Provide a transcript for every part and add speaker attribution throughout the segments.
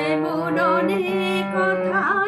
Speaker 1: Emunoni kotha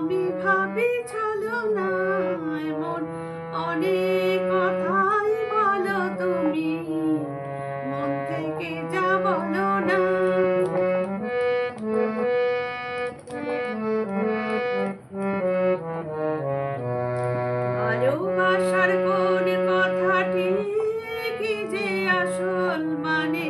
Speaker 1: ভাবি ভাবি চলো না, এমন অনেক কথাই বলো তুমি। মন থেকে যা বলো না। ভালোবাসার কোন কথাটি কি যে আসল মানে?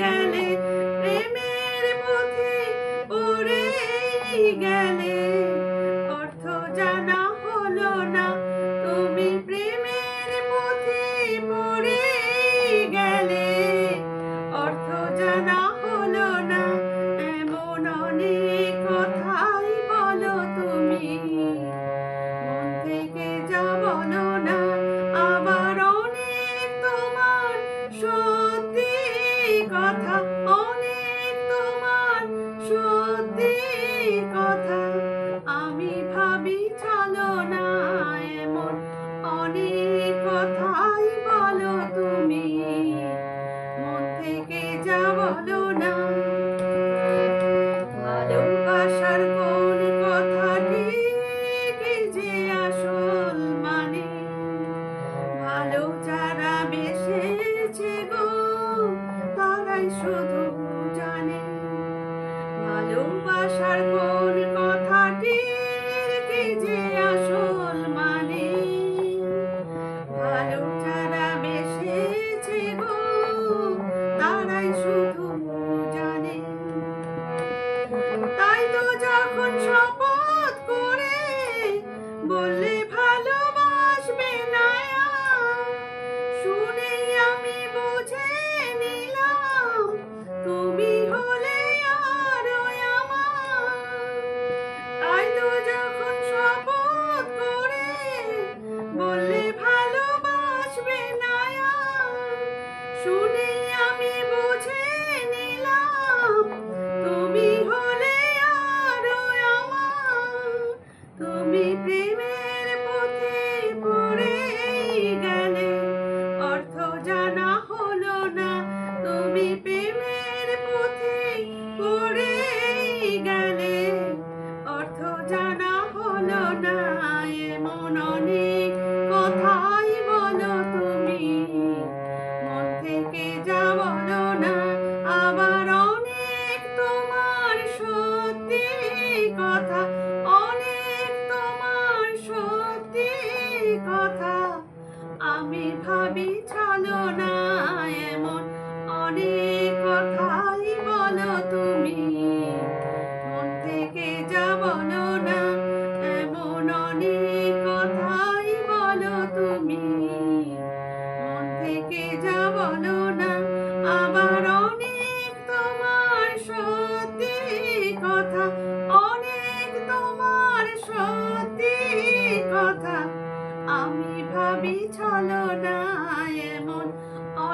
Speaker 1: again. Bolí.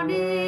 Speaker 1: Amen.